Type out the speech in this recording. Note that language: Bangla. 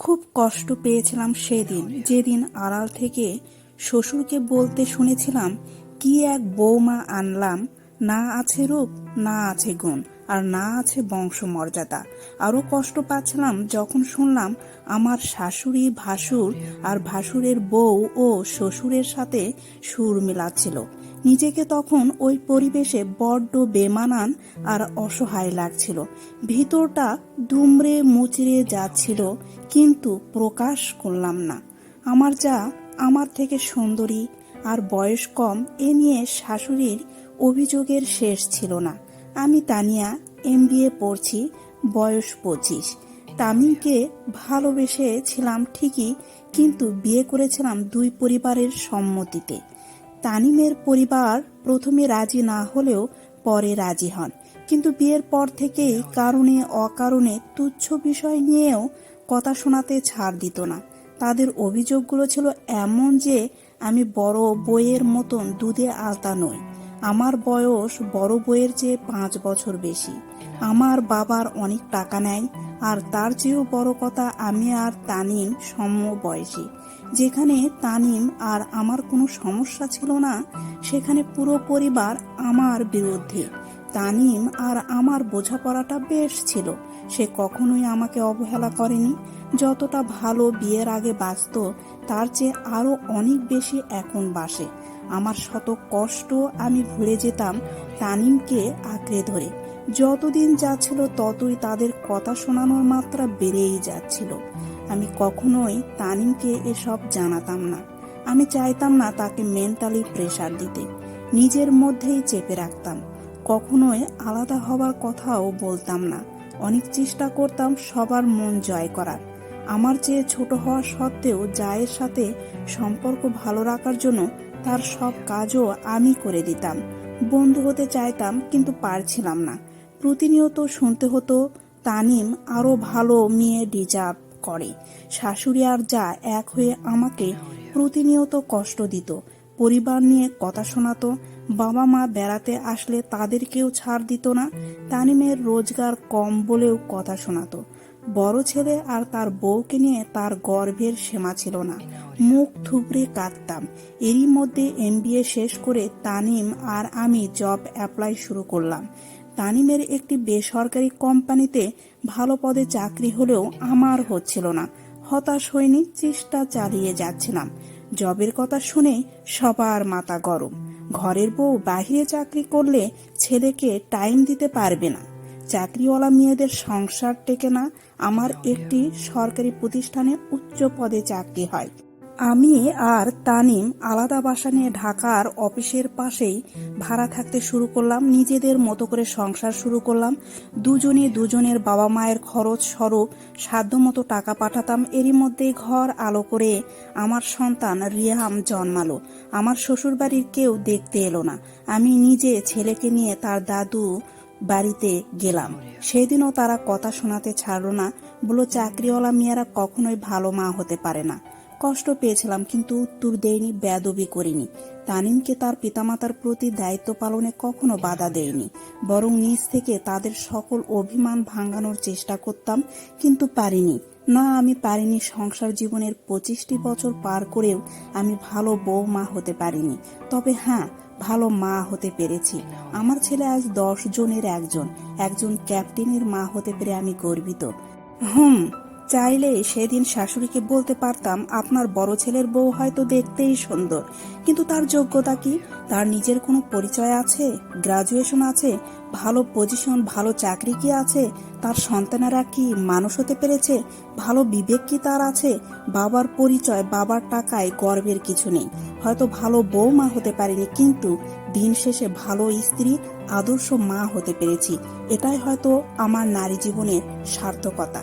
খুব কষ্ট পেয়েছিলাম সেদিন। যেদিন আড়াল থেকে শ্বশুরকে বলতে শুনেছিলাম, কি এক বৌমা আনলাম? না আছে রূপ, না আছে গুণ। আর না আছে বংশমর্যাদা। আরও কষ্ট পাচ্ছিলাম যখন শুনলাম আমার শাশুড়ি ভাসুর আর ভাসুরের বউ ও শ্বশুরের সাথে সুর মিলাচ্ছিল। নিজেকে তখন ওই পরিবেশে বড্ড বেমানান আর অসহায় লাগছিল। ভিতরটা দুমড়ে মুচড়ে যাচ্ছিল, কিন্তু প্রকাশ করলাম না। আমার যা আমার থেকে সুন্দরী আর বয়স কম এ নিয়ে শাশুড়ির অভিযোগের শেষ ছিল না। আমি তানিয়া এম পড়ছি, বয়স পঁচিশ। তামিমকে ভালোবেসেছিলাম ঠিকই, কিন্তু বিয়ে করেছিলাম দুই পরিবারের সম্মতিতে। তানিমের পরিবার প্রথমে রাজি না হলেও পরে রাজি হন। কিন্তু বিয়ের পর থেকেই কারণে অকারণে তুচ্ছ বিষয় নিয়েও কথা শোনাতে ছাড় দিত না। তাদের অভিযোগগুলো ছিল এমন যে, আমি বড় বইয়ের মতন দুধে আলতা নই। আমার বয়স বড় বইয়ের চেয়ে পাঁচ বছর বেশি। আমার বাবার অনেক টাকা নেয়, আর তার চেয়েও বড় কথা আমি আর তানিম সম বয়সী। যেখানে তানিম আর আমার কোনো সমস্যা ছিল না, সেখানে পুরো পরিবার আমার বিরুদ্ধে। তানিম আর আমার বোঝাপড়াটা বেশ ছিল, সে কখনোই আমাকে অবহেলা করেনি। যতটা ভালো বিয়ের আগে বাঁচত, তার চেয়ে আরও অনেক বেশি এখন বাসে। আমার শত কষ্ট আমি ভুলে যেতাম তানিমকে আঁকড়ে ধরে। যতদিন যাচ্ছিল ততই তাদের কথা শোনানোর মাত্রা বেড়েই যাচ্ছিল। আমি কখনোই তানিমকে এসব জানাতাম না। আমি চাইতাম না তাকে মেন্টালি প্রেশার দিতে। নিজের মধ্যেই চেপে রাখতাম। কখনোই আলাদা হবার কথাও বলতাম না। অনেক চেষ্টা করতাম সবার মন জয় করার। আমার চেয়ে ছোট হওয়া সত্ত্বেও জায়ের সাথে সম্পর্ক ভালো রাখার জন্য তার সব কাজও আমি করে দিতাম। বন্ধু হতে চাইতাম, কিন্তু পারছিলাম না। প্রতিনিয়ত শুনতে হতো, তানিম আরও ভালো মেয়ে ডিজার্ভ করে। শাশুড়ি আর যা এক হয়ে আমাকে প্রতিনিয়ত কষ্ট দিত। পরিবার নিয়ে কথা শোনাতো বাবা মা বেড়াতে আসলে তাদেরকেও ছাড় দিত না, তানিমের রোজগার কম বলেও কথা শোনাতো। বড় ছেলে আর তার বউকে নিয়ে তার গর্ভের সীমা ছিল না। মুখ থুবড়ে কাঁদতাম। এরই মধ্যে এমবিএ শেষ করে তানিম আর আমি জব অ্যাপ্লাই শুরু করলাম। তানিমের একটি বেসরকারি কোম্পানিতে ভালো পদে চাকরি হলেও আমার হচ্ছিল না। হতাশ হয়নি চেষ্টা চালিয়ে যাচ্ছিলাম। জবের কথা শুনে সবার মাথা গরম। ঘরের বউ বাহিরে চাকরি করলে ছেলেকে টাইম দিতে পারবে না। চাকরিওয়ালা মেয়েদের সংসার টেকে না আমার একটি সরকারি প্রতিষ্ঠানে উচ্চ পদে চাকরি হয়। আমি আর তানিম আলাদা বাসা নিয়ে ঢাকার অফিসের পাশেই ভাড়া থাকতে শুরু করলাম নিজেদের মতো করে সংসার শুরু করলাম। দুজনে দুজনের বাবা মায়ের খরচ স্বরূপ সাধ্যমতো টাকা পাঠাতাম। এরই মধ্যে ঘর আলো করে আমার সন্তান রিয়াম জন্মালো। আমার শ্বশুরবাড়ির কেউ দেখতে এলো না। আমি নিজে ছেলেকে নিয়ে তার দাদু বাড়িতে গেলাম। সেদিনও তারা কথা শোনাতে ছাড়লো না। বলো চাকরিওয়ালা মেয়েরা কখনোই ভালো মা হতে পারে না। কষ্ট পেয়েছিলাম, কিন্তু উত্তর দেয়নি বেদবি করিনি। তানিমকে তার পিতামাতার প্রতি দায়িত্ব পালনে কখনো বাধা দেয়নি। বরং নিজ থেকে তাদের সকল অভিমান ভাঙানোর চেষ্টা করতাম, কিন্তু পারিনি। না, আমি পারিনি সংসার জীবনের পঁচিশটি বছর পার করেও আমি ভালো বউ মা হতে পারিনি। তবে হ্যাঁ ভালো মা হতে পেরেছি। আমার ছেলে আজ দশ জনের একজন। একজন ক্যাপ্টেনের মা হতে পেরে আমি গর্বিত। হুম চাইলে সেদিন শাশুড়িকে বলতে পারতাম, আপনার বড় ছেলের বউ হয়তো দেখতেই সুন্দর। কিন্তু তার যোগ্যতা কি? তার নিজের কোনো পরিচয় আছে? গ্রাজুয়েশন আছে? ভালো পজিশন, ভালো চাকরি কি আছে? তার সন্তানেরা কি মানুষ হতে পেরেছে? ভালো বিবেক কি তার আছে? বাবার পরিচয়, বাবার টাকায় গর্বের কিছু নেই। হয়তো ভালো বউ মা হতে পারেনি, কিন্তু দিন শেষে ভালো স্ত্রী, আদর্শ মা হতে পেরেছি। এটাই হয়তো আমার নারী জীবনের সার্থকতা।